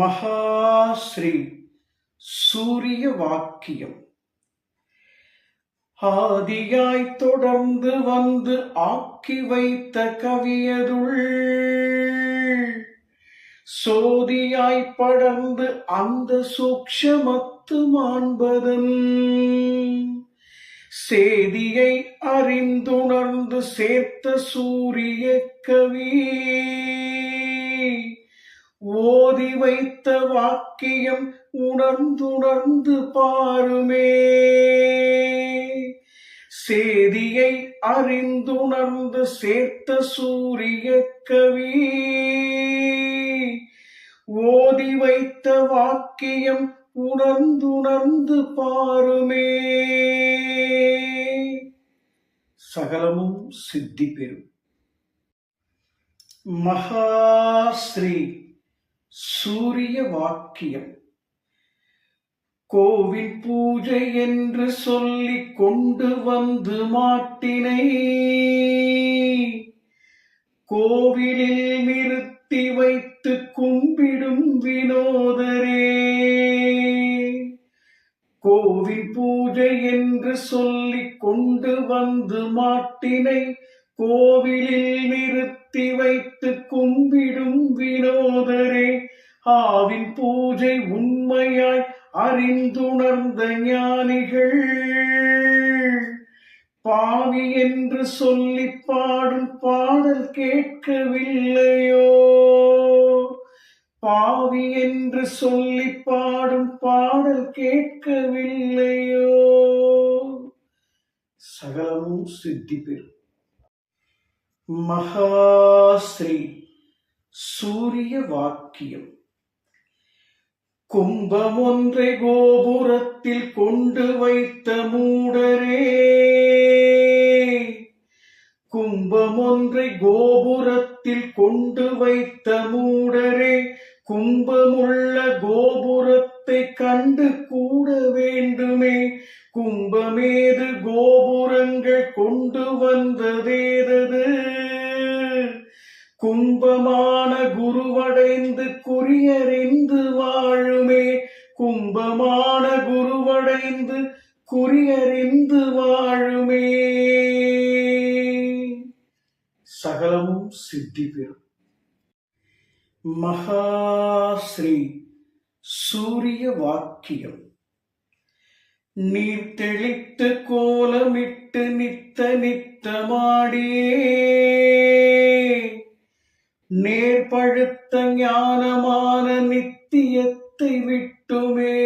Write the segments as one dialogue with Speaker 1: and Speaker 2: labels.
Speaker 1: மகாஸ்ரீ சூரிய வாக்கியம் ஆதியாய் தொடர்ந்து வந்து ஆக்கி வைத்த கவியதுள் சோதியாய் படர்ந்து அந்த சூக்ஷமத்து மாண்பதன் சேதியை அறிந்துணர்ந்து சேர்த்த சூரிய கவி. ஓதி வைத்த வாக்கியம் உணர்ந்துணர்ந்து பாருமே. சேதியை அறிந்துணர்ந்து சேர்த்த சூரிய கவி. ஓதி வைத்த வாக்கியம் உணர்ந்துணர்ந்து பாருமே. சகலமும் சித்தி பெறும். மகாஸ்ரீ சூரிய வாக்கியம். கோவில் பூஜை என்று சொல்லி கொண்டு வந்து மாட்டினை. கோவிலில் நிறுத்தி வைத்து கும்பிடும் வினோதரே. கோவில் பூஜை என்று சொல்லி கொண்டு வந்து மாட்டினை. கோவிலில் நிறுத்தி வைத்து கும்பிடும் வினோதரே. ஆவின் பூஜை உண்மையாய் அறிந்துணர்ந்த ஞானிகள். பாவி என்று சொல்லி பாடும் பாடல் கேட்கவில்லையோ? பாவி என்று சொல்லி பாடும் பாடல் கேட்கவில்லையோ? சகலமும் சித்தி பெறும். மகாஸ்ரீ சூரிய வாக்கியம். கும்பம் ஒன்றை கோபுரத்தில் கொண்டு வைத்த மூடரே. கும்பம் ஒன்றை கோபுரத்தில் கொண்டு வைத்த மூடரே. கும்பமுள்ள கோபுரத்தை கண்டு கூட வேண்டுமே. கும்பமேது கோபுரங்கள் கொண்டு வந்ததேதது. கும்பமான குருவடைந்து குறியறிந்து கும்பமான குருவடைந்து குறியறிந்து வாழுமே. சகலமும் சித்தி பெறும். மகாஸ்ரீ சூரிய வாக்கியம். நீர் தெளித்து கோலமிட்டு நித்த நித்தமாடியே நேர்பழுத்த ஞானமான நித்தியத்தை விட்டுமே.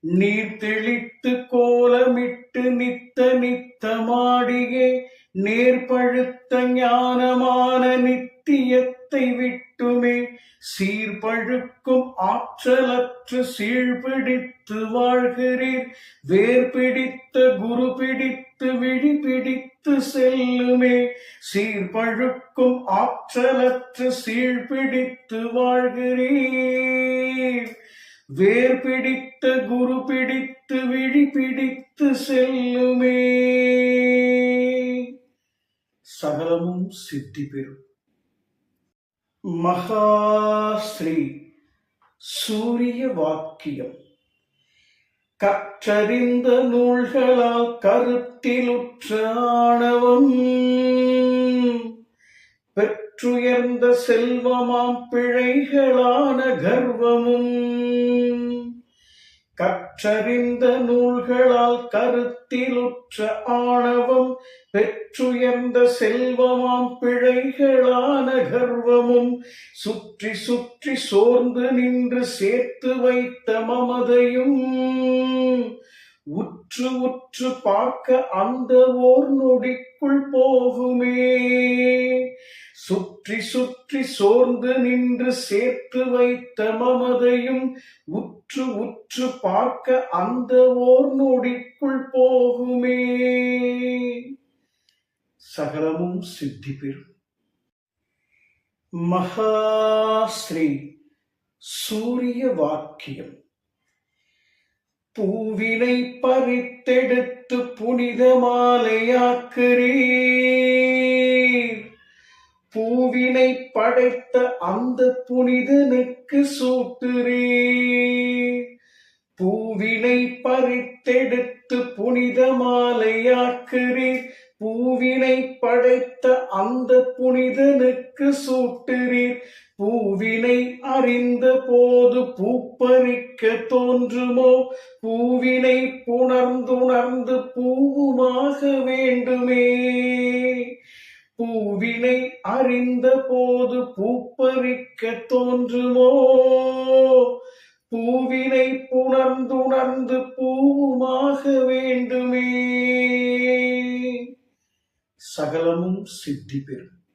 Speaker 1: நீர் தெளித்து கோலமிட்டு நித்த நித்தமாடியே நேர்பழுத்த ஞானமான நித்தியத்தை விட்டுமே. சீர்பழுக்கும் ஆற்றலற்று சீழ்பிடித்து வாழ்கிறீர் வேர் பிடித்த குரு பிடித்து விழி பிடித்து செல்லுமே. சீர்பழுக்கும் ஆற்றலற்று சீழ்பிடித்து வாழ்கிறீர். வேர் பிடித்த குரு பிடித்து விழி பிடித்து செல்லுமே. சகலமும் சித்தி பெறும். மகாஸ்ரீ சூரிய வாக்கியம். கற்றறிந்த நூல்களால் கருத்திலுற்ற ஆணவம். பெற்றுயர்ந்த செல்வமாம் பிழைகளான கர்வமும். கற்றறிந்த நூல்களால் கருத்திலுற்ற ஆணவம் பெற்றுயர்ந்த செல்வமாம் பிழைகளான கர்வமும் சுற்றி சுற்றி சோர்ந்து நின்று சேர்த்து வைத்த மமதையும். உற்று உற்று பார்க்க அந்த ஓர் நொடிக்குள் போகுமே. சுற்றி சுற்றி சோர்ந்து நின்று சேர்த்து வைத்த மமதையும் உற்று உற்று பார்க்க அந்த ஓர் நொடிக்குள் போகுமே. சகலமும் சித்தி பெறும். மகாஸ்ரீ சூரிய வாக்கியம். பூவினை பறித்தெடுத்து புனித மாலையாக்குறே பூவினை படைத்த அந்த புனிதனுக்கு சூட்டுரே பூவினை பறித்தெடுத்து புனித மாலையாக்குறீர் பூவினை படைத்த அந்த புனிதனுக்கு சூட்டுறீர் பூவினை அறிந்த போது பூப்பறிக்க தோன்றுமோ? பூவினை புணர்ந்துணர்ந்து பூவுமாக வேண்டுமே. பூவினை அறிந்த போது பூப்பறிக்க தோன்றுமோ? பூவினை புணர்ந்துணர்ந்து பூவுமாக வேண்டுமே. சகலமும் சித்தி பெறும்